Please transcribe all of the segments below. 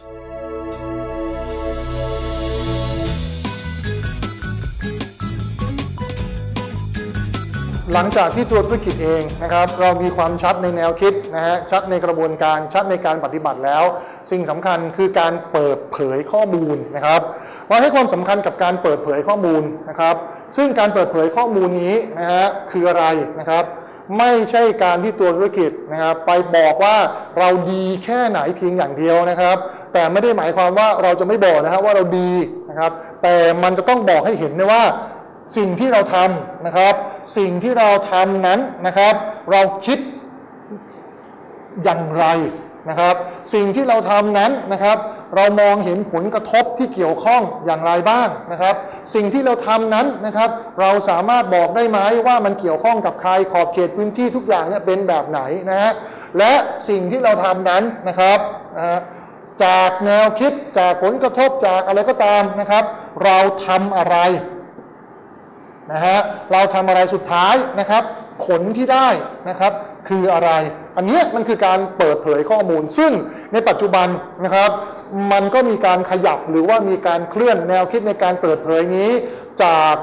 หลังจากที่ตัวธุรกิจเองนะครับ เรามีความชัดในแนวคิดนะฮะชัดในกระบวนการชัดในการปฏิบัติแล้ว สิ่งสำคัญคือการเปิดเผยข้อมูลนะครับเราให้ความสำคัญกับการเปิดเผยข้อมูลนะครับ ซึ่งการเปิดเผยข้อมูลนี้นะฮะคืออะไรนะครับ ไม่ใช่การที่ตัวธุรกิจนะครับ ไปบอกว่าเราดีแค่ไหนเพียงอย่างเดียวนะครับ แต่ไม่ได้หมายความว่าเราจะไม่บอกนะครับว่าเราดีนะครับ แต่มันจะต้องบอกให้เห็นนะว่า สิ่งที่เราทำนะครับ สิ่งที่เราทำนั้นนะครับ เราคิดอย่างไรนะครับ สิ่งที่เราทำนั้นนะครับ เรามองเห็นผลกระทบที่เกี่ยวข้องอย่างไรบ้างนะครับ สิ่งที่เราทำนั้นนะครับ เราสามารถบอกได้ไหมว่ามันเกี่ยวข้องกับใครขอบเขตพื้นที่ทุกอย่างเนี่ยเป็นแบบไหนนะฮะและสิ่งที่เราทำนั้นนะครับนะฮะ จากแนวคิดจากผลกระทบจากอะไรก็ตามนะครับ เราทำอะไรนะฮะเราทำอะไรสุดท้ายนะครับ ผลที่ได้นะครับ คืออะไร อันนี้มันคือการเปิดเผยข้อมูล ซึ่งในปัจจุบันนะครับ มันก็มีการขยับหรือว่ามีการเคลื่อนแนวคิดในการเปิดเผยนี้ จาก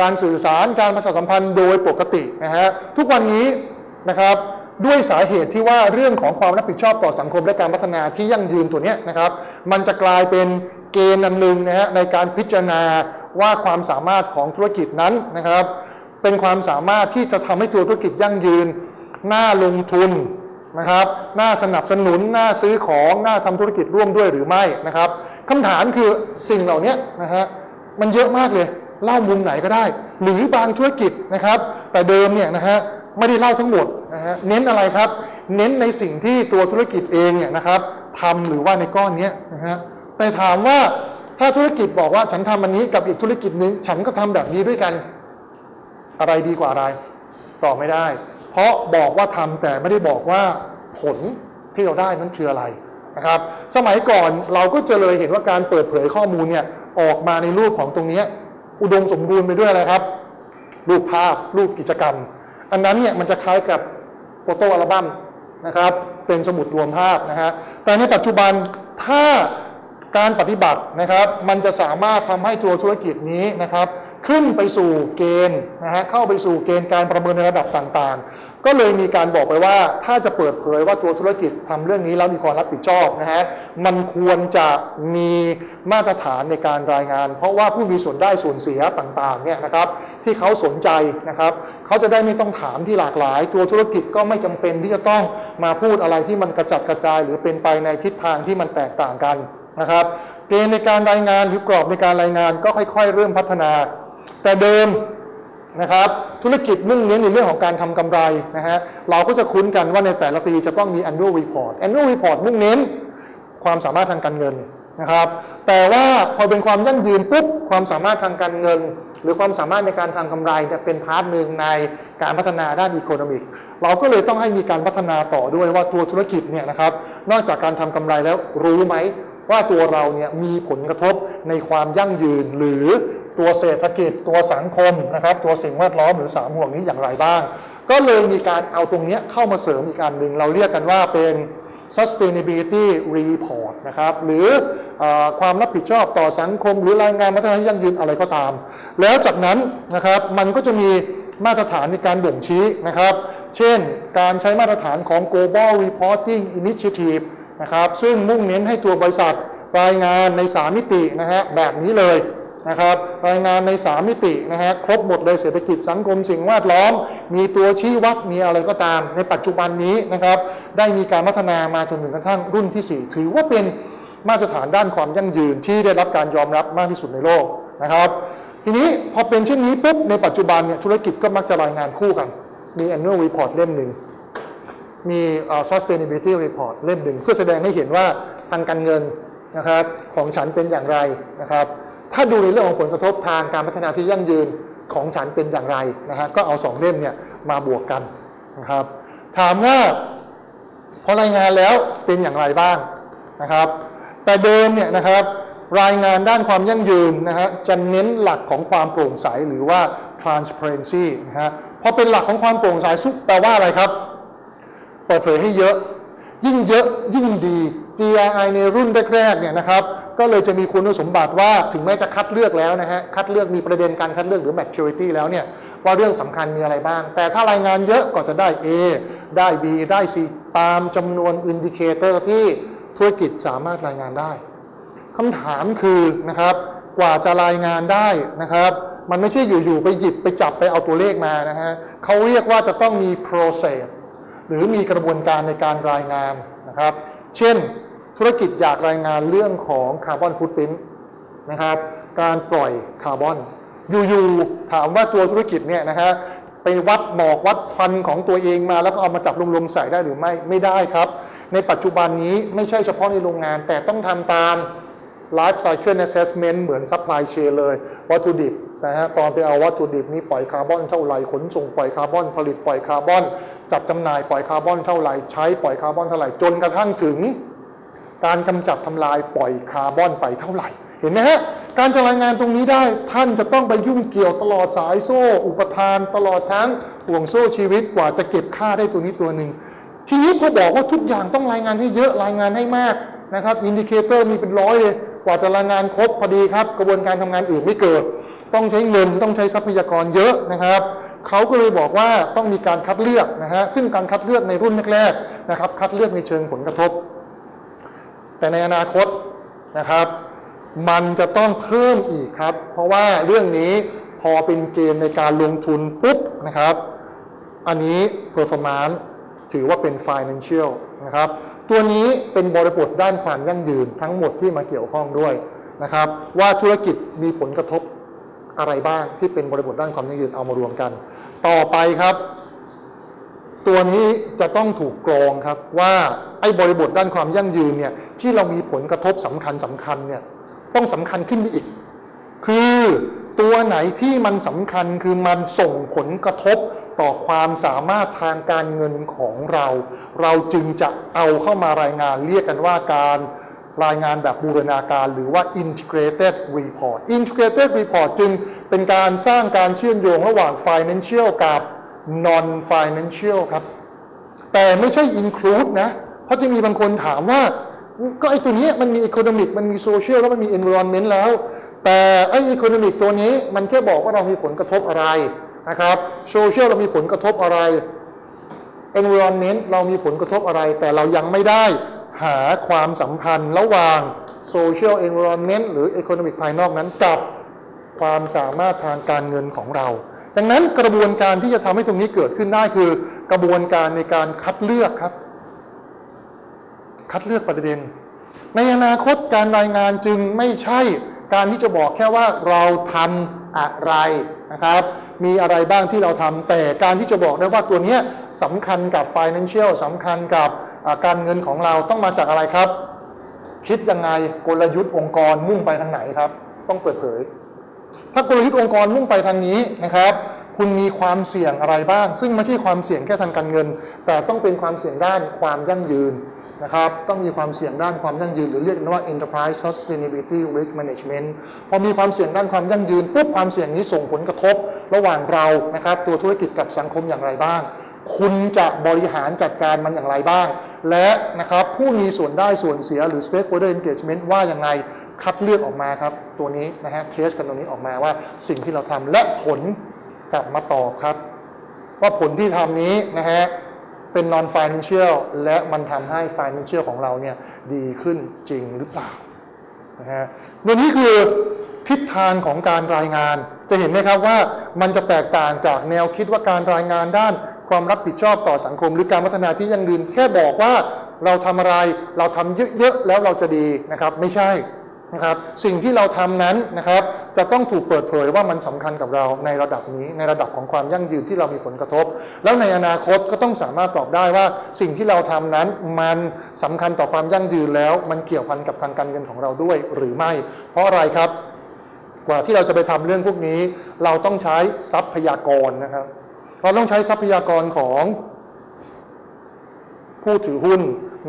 การสื่อสารการประชาสัมพันธ์โดยปกตินะฮะทุกวันนี้นะครับ ด้วยสาเหตุที่ว่าเรื่องของความรับผิดชอบต่อสังคมและการพัฒนาที่ยั่งยืนตัวนี้นะครับ มันจะกลายเป็นเกณฑ์อันหนึ่งนะฮะในการพิจารณาว่าความสามารถของธุรกิจนั้นนะครับ เป็นความสามารถที่จะทำให้ตัวธุรกิจยั่งยืนน่าลงทุนนะครับน่าสนับสนุนน่าซื้อของน่าทำธุรกิจร่วมด้วยหรือไม่นะครับคำถามคือสิ่งเหล่านี้นะฮะมันเยอะมากเลยเล่ามุมไหนก็ได้ หรือบางธุรกิจนะครับ แต่เดิมเนี่ยนะฮะ ไม่ได้เล่าทั้งหมดนะฮะเน้นอะไรครับ เน้นในสิ่งที่ตัวธุรกิจเองเนี่ยนะครับทำหรือว่าในก้อนนี้นะฮะแต่ถามว่าถ้าธุรกิจบอกว่าฉันทำอันนี้กับอีกธุรกิจหนึ่งฉันก็ทำแบบนี้ด้วยกัน อะไรดีกว่าอะไรตอบไม่ได้ เพราะบอกว่าทำแต่ไม่ได้บอกว่าผลที่เราได้นั้นคืออะไรนะครับ สมัยก่อนเราก็จะเลยเห็นว่าการเปิดเผยข้อมูลเนี่ยออกมาในรูปของตรงนี้ อุดมสมบูรณ์ไปด้วยอะไรครับ รูปภาพรูปกิจกรรม อันนั้นเนี่ยมันจะคล้ายกับโฟโต้อัลบั้มนะครับเป็นสมุดรวมภาพนะฮะแต่ในปัจจุบันถ้าการปฏิบัตินะครับ มันจะสามารถทำให้ตัวธุรกิจนี้นะครับ ขึ้นไปสู่เกณฑ์นะฮะเข้าไปสู่เกณฑ์การประเมินในระดับต่างๆ ก็เลยมีการบอกไปว่าถ้าจะเปิดเผยว่าตัวธุรกิจทำเรื่องนี้แล้วมีความรับผิดชอบนะฮะมันควรจะมีมาตรฐานในการรายงาน เพราะว่าผู้มีส่วนได้ส่วนเสียต่างๆเนี่ยนะครับ ที่เขาสนใจนะครับเขาจะได้ไม่ต้องถามที่หลากหลาย ตัวธุรกิจก็ไม่จำเป็นที่จะต้องมาพูดอะไรที่มันกระจัดกระจาย หรือเป็นไปในทิศทางที่มันแตกต่างกันนะครับเกณฑ์ในการรายงานหรือกรอบในการรายงานก็ค่อย ๆ เริ่มพัฒนา แต่เดิมนะครับธุรกิจมุ่งเน้นในเรื่องของการทำกำไรนะฮะเราก็จะคุ้นกันว่าในแต่ละปีจะต้องมี annual report annual report มุ่งเน้นความสามารถทางการเงินนะครับ แต่ว่าพอเป็นความยั่งยืนปุ๊บความสามารถทางการเงิน หรือความสามารถในการทำกำไรจะเป็นพาร์ทหนึ่งในการพัฒนาด้านอีโคโนมิกเราก็เลยต้องให้มีการพัฒนาต่อด้วยว่าตัวธุรกิจเนี่ยนะครับนอกจากการทำกำไรแล้วรู้ไหมว่าตัวเราเนี่ยมีผลกระทบในความยั่งยืนหรือตัวเศรษฐกิจตัวสังคมนะครับตัวสิ่งแวดล้อมหรือสามห่วงนี้อย่างไรบ้าง ก็เลยมีการเอาตรงนี้เข้ามาเสริมอีกอันหนึ่งเราเรียกกันว่าเป็น sustainability report นะครับหรืออความรับผิดชอบต่อสังคม หรือรายงานมาตรฐานยั่งยืนอะไรก็ตาม แล้วจากนั้นนะครับมันก็จะมีมาตรฐานในการบ่งชี้นะครับ เช่นการใช้มาตรฐานของ global reporting initiative นะครับซึ่งมุ่งเน้นให้ตัวบริษัทรายงานใน 3 มิตินะฮะแบบนี้เลยนะครับรายงานใน 3 มิตินะฮะครบหมดเลยเศรษฐกิจสังคมสิ่งแวดล้อม มีตัวชี้วัดมีอะไรก็ตาม ในปัจจุบันนี้นะครับ ได้มีการพัฒนามาจนถึงกระทั่งรุ่นที่ 4 ถือว่าเป็นมาตรฐานด้านความยั่งยืนที่ได้รับการยอมรับมากที่สุดในโลกนะครับ ทีนี้พอเป็นเช่นนี้ปุ๊บในปัจจุบันเนี่ยธุรกิจก็มักจะรายงานคู่กัน มี annual report เล่มหนึ่งมี sustainability report เล่มหนึ่งเพื่อแสดงให้เห็นว่าทางการเงินนะครับของฉันเป็นอย่างไรนะครับ ถ้าดูในเรื่องของผลกระทบทางการพัฒนาที่ยั่งยืนของฉันเป็นอย่างไรนะฮะก็เอาสองเล่มเนี่ยมาบวกกันนะครับ ถามว่า พอรายงานแล้วเป็นอย่างไรบ้างนะครับ แต่เดิมเนี่ยนะครับรายงานด้านความยั่งยืนนะฮะจะเน้นหลักของความโปร่งใสหรือว่า transparency นะฮะพอเป็นหลักของความโปร่งใสซุปแปลว่าอะไรครับ เปิดเผยให้เยอะ ยิ่งเยอะยิ่งดี GRI ในรุ่นแรกๆเนี่ยนะครับก็เลยจะมีคุณสมบัติว่าถึงแม้จะคัดเลือกแล้วนะฮะคัดเลือกมีประเด็นการคัดเลือกหรือ maturity แล้วเนี่ย ว่าเรื่องสำคัญมีอะไรบ้าง แต่ถ้ารายงานเยอะก็จะได้ A ได้ B ได้ C ตามจำนวนอินดิเคเตอร์ที่ธุรกิจสามารถรายงานได้คำถามคือนะครับกว่าจะรายงานได้นะครับ มันไม่ใช่อยู่ๆไปหยิบไปจับไปเอาตัวเลขมานะฮะเขาเรียกว่าจะต้องมี process หรือมีกระบวนการในการรายงานนะครับ เช่น ธุรกิจอยากรายงานเรื่องของคาร์บอนฟุตพิ้นนะครับ การปล่อยคาร์บอน อยู่ๆถามว่าตัวธุรกิจเนี่ยนะฮะไปวัดหมอกวัดควันของตัวเองมา แล้วก็เอามาจับรวมๆใส่ได้หรือไม่ไม่ได้ครับ ในปัจจุบันนี้ไม่ใช่เฉพาะในโรงงาน แต่ต้องทำตาม Life Cycle Assessment เหมือน Supply Chain เลยวัตถุดิบนะฮะตอนไปเอาวัตถุดิบนี้ปล่อยคาร์บอนเท่าไหร่ขนส่งปล่อยคาร์บอนผลิตปล่อยคาร์บอนจัดจำหน่ายปล่อยคาร์บอนเท่าไหร่ใช้ปล่อยคาร์บอนเท่าไหร่จนกระทั่งถึง การกำจัดทำลายปล่อยคาร์บอนไปเท่าไหร่ เห็นไหมฮะการจะรายงานตรงนี้ได้ท่านจะต้องไปยุ่งเกี่ยวตลอดสายโซ่ อุปทาน ตลอดทั้งห่วงโซ่ชีวิตกว่าจะเก็บค่าได้ตัวนี้ตัวหนึ่งทีนี้พอบอกว่าทุกอย่างต้องรายงานให้เยอะรายงานให้มากนะครับอินดิเคเตอร์มีเป็นร้อยเลยกว่าจะรายงานครบพอดีครับ กระบวนการทำงานอื่นไม่เกิด ต้องใช้เงินต้องใช้ทรัพยากรเยอะนะครับเขาก็เลยบอกว่าต้องมีการคัดเลือกนะฮะซึ่งการคัดเลือกในรุ่นแรกๆนะครับคัดเลือกในเชิงผลกระทบ แต่ในอนาคตนะครับ มันจะต้องเพิ่มอีกครับ เพราะว่าเรื่องนี้พอเป็นเกณฑ์ในการลงทุนปุ๊บนะครับ อันนี้ performance ถือว่าเป็น financial นะครับ ตัวนี้เป็นบริบทด้านความยั่งยืนทั้งหมดที่มาเกี่ยวข้องด้วยนะครับ ว่าธุรกิจมีผลกระทบอะไรบ้างที่เป็นบริบทด้านความยั่งยืนเอามารวมกัน ต่อไปครับ ตัวนี้จะต้องถูกกรองครับว่าไอ้บริบทด้านความยั่งยืนเนี่ยที่เรามีผลกระทบสำคัญสำคัญเนี่ย ต้องสำคัญขึ้นไปอีก คือตัวไหนที่มันสำคัญคือมันส่งผลกระทบต่อความสามารถทางการเงินของเรา เราจึงจะเอาเข้ามารายงานเรียกกันว่าการรายงานแบบบูรณาการหรือว่า integrated report integrated report จึงเป็นการสร้างการเชื่อมโยงระหว่าง financial กับ non financial ครับ แต่ไม่ใช่ include นะ เพราะจะมีบางคนถามว่า ก็ไอ้ตัวนี้มันมี economic มันมี social แล้วมันมี environment แล้ว แต่ไอ้ economic ตัวนี้มันแค่บอกว่าเรามีผลกระทบอะไรนะครับ social เรามีผลกระทบอะไร environment เรามีผลกระทบอะไร แต่เรายังไม่ได้หาความสัมพันธ์ระหว่าง social environment หรือ economic ภายนอกนั้นกับความสามารถทางการเงินของเรา ดังนั้นกระบวนการที่จะทำให้ตรงนี้เกิดขึ้นได้คือกระบวนการในการคัดเลือกครับ คัดเลือกประเด็น ในอนาคตการรายงานจึงไม่ใช่การที่จะบอกแค่ว่าเราทำอะไรนะครับ มีอะไรบ้างที่เราทำแต่การที่จะบอกได้ว่าตัวนี้สำคัญกับ financial สำคัญกับการเงินของเราต้องมาจากอะไรครับ คิดยังไงกลยุทธ์องค์กรมุ่งไปทางไหนครับ ต้องเปิดเผย ถ้ากลยุทธ์องค์กรมุ่งไปทางนี้นะครับ คุณมีความเสี่ยงอะไรบ้าง ซึ่งไม่ใช่ความเสี่ยงแค่ทางการเงิน แต่ต้องเป็นความเสี่ยงด้านความยั่งยืนนะครับ ต้องมีความเสี่ยงด้านความยั่งยืน หรือเรียกกันว่า enterprise sustainability risk management พอมีความเสี่ยงด้านความยั่งยืนปุ๊บความเสี่ยงนี้ส่งผลกระทบ ระหว่างเรานะครับ ตัวธุรกิจกับสังคมอย่างไรบ้าง คุณจะบริหารจัดการมันอย่างไรบ้าง และนะครับผู้มีส่วนได้ส่วนเสียหรือ stakeholder engagement ว่าอย่างไรคัดเลือกออกมาครับ ตัวนี้นะฮะเคสกันตรงนี้ออกมาว่าสิ่งที่เราทำและผล กลับมาตอบครับ ว่าผลที่ทำนี้นะฮะเป็น non financial และมันทำให้ financial ของเราเนี่ยดีขึ้นจริงหรือเปล่านะฮะตัวนี้คือทิศทางของการรายงาน จะเห็นไหมครับว่ามันจะแตกต่างจากแนวคิดว่าการรายงานด้านความรับผิดชอบต่อสังคม หรือการพัฒนาที่ยั่งยืนแค่บอกว่าเราทำอะไรเราทำเยอะๆแล้วเราจะดีนะครับ ไม่ใช่ นะครับสิ่งที่เราทำนั้นนะครับจะต้องถูกเปิดเผยว่ามันสำคัญกับเราในระดับนี้ ในระดับของความยั่งยืนที่เรามีผลกระทบ แล้วในอนาคตก็ต้องสามารถตอบได้ว่าสิ่งที่เราทำนั้นมันสำคัญต่อความยั่งยืนแล้ว มันเกี่ยวพันกับทางการเงินของเราด้วยหรือไม่ เพราะอะไรครับ กว่าที่เราจะไปทำเรื่องพวกนี้ เราต้องใช้ทรัพยากรนะครับเราต้องใช้ทรัพยากรของ ผู้ถือหุ้น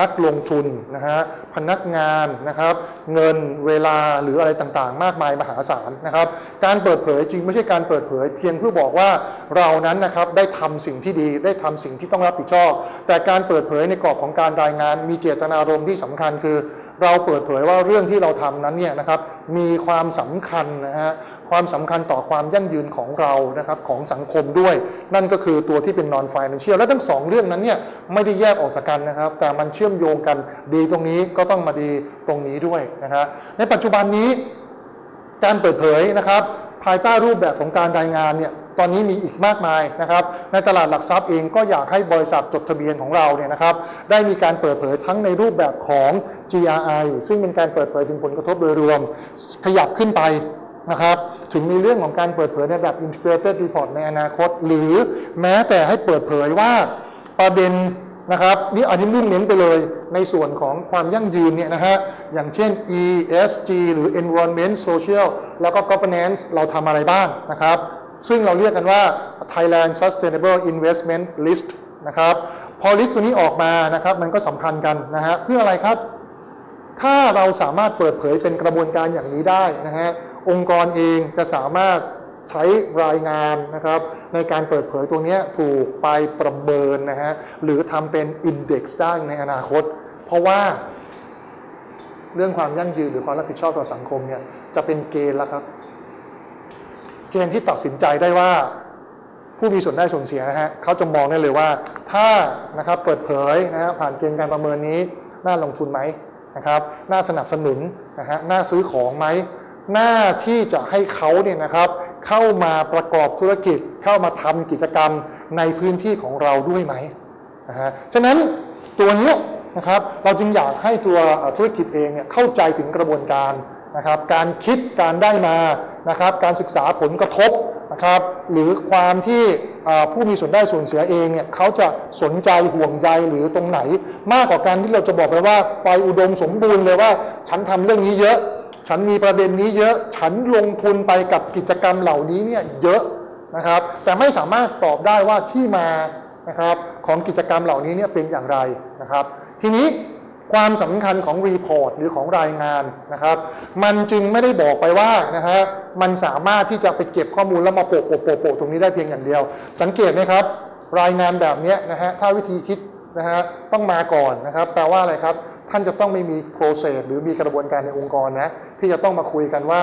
นักลงทุนนะฮะพนักงานนะครับ เงินเวลาหรืออะไรต่างๆ มากมายมหาศาลนะครับ การเปิดเผยจริงไม่ใช่การเปิดเผย เพียงเพื่อบอกว่าเรานั้นนะครับได้ทำสิ่งที่ดีได้ทำสิ่งที่ต้องรับผิดชอบ แต่การเปิดเผยในกรอบของการรายงาน มีเจตนารมณ์ที่สำคัญคือ เราเปิดเผยว่าเรื่องที่เราทำนั้นเนี่ยนะครับมีความสำคัญนะฮะ ความสำคัญต่อความยั่งยืนของเรานะครับของสังคมด้วย นั่นก็คือตัวที่เป็น non financial และทั้งสองเรื่องนั้นเนี่ยไม่ได้แยกออกจากกันนะครับ แต่มันเชื่อมโยงกันดีตรงนี้ก็ต้องมาดีตรงนี้ด้วยนะครับในปัจจุบันนี้การเปิดเผยนะครับ ภายใต้รูปแบบของการรายงานเนี่ยตอนนี้มีอีกมากมายนะครับ ในตลาดหลักทรัพย์เองก็อยากให้บริษัทจดทะเบียนของเราเนี่ยนะครับ ได้มีการเปิดเผยทั้งในรูปแบบของ GRI ซึ่งเป็นการเปิดเผยถึงผลกระทบโดยรวม ขยับขึ้นไป นะครับถึงในเรื่องของการเปิดเผยในแบบ integrated report ในอนาคต หรือแม้แต่ให้เปิดเผยว่าประเด็นนะครับนี่อันนี้มุ่งเน้นไปเลยในส่วนของความยั่งยืนเนี่ยนะฮะอย่างเช่น ESG หรือ Environment Social แล้วก็ Governance เราทำอะไรบ้างนะครับ ซึ่งเราเรียกกันว่า Thailand Sustainable Investment List นะครับพอลิสต์ตัวนี้ออกมานะครับมันก็สำคัญกันนะฮะเพื่ออะไรครับ ถ้าเราสามารถเปิดเผยเป็นกระบวนการอย่างนี้ได้นะฮะ องค์กรเองจะสามารถใช้รายงานนะครับในการเปิดเผยตรงนี้ถูกไปประเมินนะฮะหรือทำเป็นอินเด็กซ์ได้ในอนาคต เพราะว่าเรื่องความยั่งยืนหรือความรับผิดชอบต่อสังคมเนี่ยจะเป็นเกณฑ์แล้วครับ เกณฑ์ที่ตัดสินใจได้ว่าผู้มีส่วนได้ส่วนเสียนะฮะเขาจะมองได้เลยว่า ถ้านะครับเปิดเผยนะฮะผ่านเกณฑ์การประเมินนี้ น่าลงทุนไหมนะครับ น่าสนับสนุนนะฮะน่าซื้อของไหม หน้าที่จะให้เขาเนี่ยนะครับเข้ามาประกอบธุรกิจ เข้ามาทำกิจกรรมในพื้นที่ของเราด้วยไหมนะฮะฉะนั้นตัวนี้นะครับเราจึงอยากให้ตัวธุรกิจเองเนี่ยเข้าใจถึงกระบวนการนะครับการคิดการได้มานะครับการศึกษาผลกระทบนะครับหรือความที่ผู้มีส่วนได้ส่วนเสียเองเนี่ยเขาจะสนใจห่วงใยหรือตรงไหน มากกว่าการที่เราจะบอกไปว่าไปอุดมสมบูรณ์เลยว่า ฉันทำเรื่องนี้เยอะ ฉันมีประเด็นนี้เยอะ ฉันลงทุนไปกับกิจกรรมเหล่านี้เนี่ยเยอะนะครับ แต่ไม่สามารถตอบได้ว่าที่มานะครับของกิจกรรมเหล่านี้เนี่ยเป็นอย่างไรนะครับ ทีนี้ความสำคัญของรีพอร์ตหรือของรายงานนะครับ มันจึงไม่ได้บอกไปว่านะฮะมันสามารถที่จะไปเก็บข้อมูลแล้วมาโปะโปะโปะตรงนี้ได้เพียงอย่างเดียว สังเกตไหมครับ รายงานแบบนี้นะฮะถ้าวิธีคิดนะฮะต้องมาก่อนนะครับ แปลว่าอะไรครับ ท่านจะต้องไม่มีโปรเซสหรือมีกระบวนการในองค์กรนะที่จะต้องมาคุยกันว่า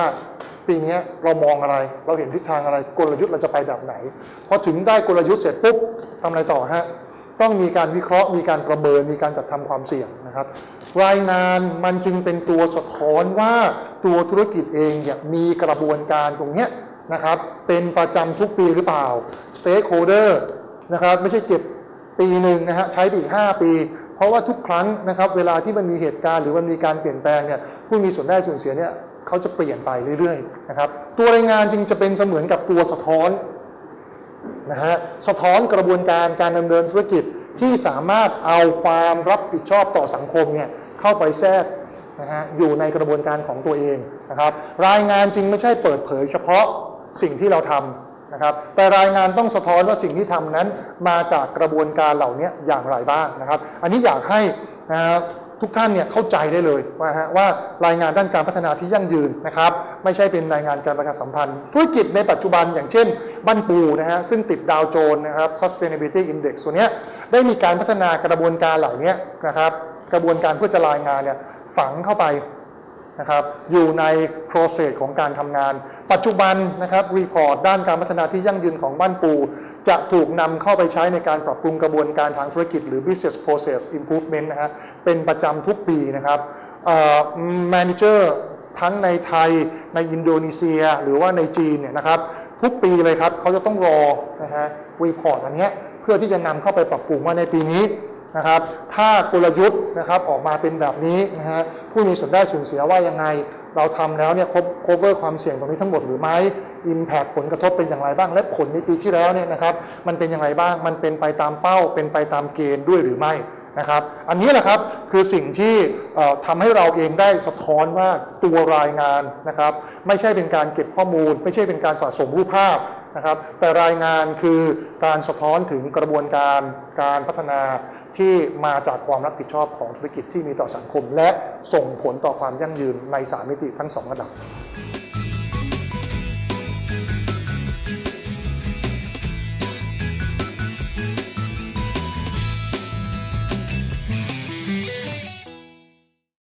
ปีนี้เรามองอะไร เราเห็นทิศทางอะไรกลยุทธ์เราจะไปแบบไหนพอถึงได้กลยุทธ์เสร็จปุ๊บทำอะไรต่อฮะต้องมีการวิเคราะห์มีการประเมินมีการจัดทำความเสี่ยงนะครับ รายงานมันจึงเป็นตัวสะท้อนว่าตัวธุรกิจเองเนี่ยมีกระบวนการตรงเนี้ยนะครับเป็นประจำทุกปีหรือเปล่า stakeholder นะครับไม่ใช่เก็บปีหนึ่งนะฮะใช้ไปอีก 5 ปี เพราะว่าทุกครั้งนะครับเวลาที่มันมีเหตุการณ์หรือมันมีการเปลี่ยนแปลงเนี่ยผู้มีส่วนได้ส่วนเสียเนี่ยเขาจะเปลี่ยนไปเรื่อยๆนะครับตัวรายงานจึงจะเป็นเสมือนกับตัวสะท้อนนะฮะสะท้อนกระบวนการการดำเนินธุรกิจที่สามารถเอาความรับผิดชอบต่อสังคมเนี่ยเข้าไปแทรกนะฮะอยู่ในกระบวนการของตัวเองนะครับรายงานจริงไม่ใช่เปิดเผยเฉพาะสิ่งที่เราทำ นะครับแต่รายงานต้องสะท้อนว่าสิ่งที่ทำนั้นมาจากกระบวนการเหล่านี้อย่างไรบ้างนะครับ อันนี้อยากให้นะครับทุกท่านเนี่ยเข้าใจได้เลยว่าฮะว่ารายงานด้านการพัฒนาที่ยั่งยืนนะครับ ไม่ใช่เป็นรายงานการประชาสัมพันธ์ ธุรกิจในปัจจุบันอย่างเช่น บ้านปูนะฮะซึ่งติดดาวโจนส์นะครับ sustainability index ตัวเนี้ยได้มีการพัฒนากระบวนการเหล่านี้นะครับ กระบวนการเพื่อจะรายงานเนี่ยฝังเข้าไป นะครับอยู่ใน process ของการทำงาน ปัจจุบันนะครับรีพอร์ตด้านการพัฒนาที่ยั่งยืนของบ้านปู จะถูกนำเข้าไปใช้ในการปรับปรุงกระบวนการทางธุรกิจหรือ business process improvement นะฮะเป็นประจำทุกปีนะครับเอ่อ manager ทั้งในไทยในอินโดนีเซียหรือว่าในจีนเนี่ยนะครับทุกปีเลยครับเขาจะต้องรอนะฮะรีพอร์ตอันนี้เพื่อที่จะนำเข้าไปปรับปรุงว่าในปีนี้ นะครับ ถ้ากลยุทธ์นะครับออกมาเป็นแบบนี้นะฮะผู้มีส่วนได้ส่วนเสียว่ายังไง เราทำแล้วเนี่ยครบ cover ความเสี่ยงตรงนี้ทั้งหมดหรือไม่ impact ผลกระทบเป็นอย่างไรบ้าง และผลในปีที่แล้วเนี่ยนะครับมันเป็นอย่างไรบ้างมันเป็นไปตามเป้า เป็นไปตามเกณฑ์ด้วยหรือไม่นะครับอันนี้แหละครับคือสิ่งที่เอ่อทำให้เราเองได้สะท้อนว่าตัวรายงานนะครับ ไม่ใช่เป็นการเก็บข้อมูล ไม่ใช่เป็นการสะสมรูปภาพนะครับ แต่รายงานคือการสะท้อนถึงกระบวนการการพัฒนา ที่มาจากความรับผิดชอบของธุรกิจที่มีต่อสังคม และส่งผลต่อความยั่งยืนในสามมิติทั้งสองระดับ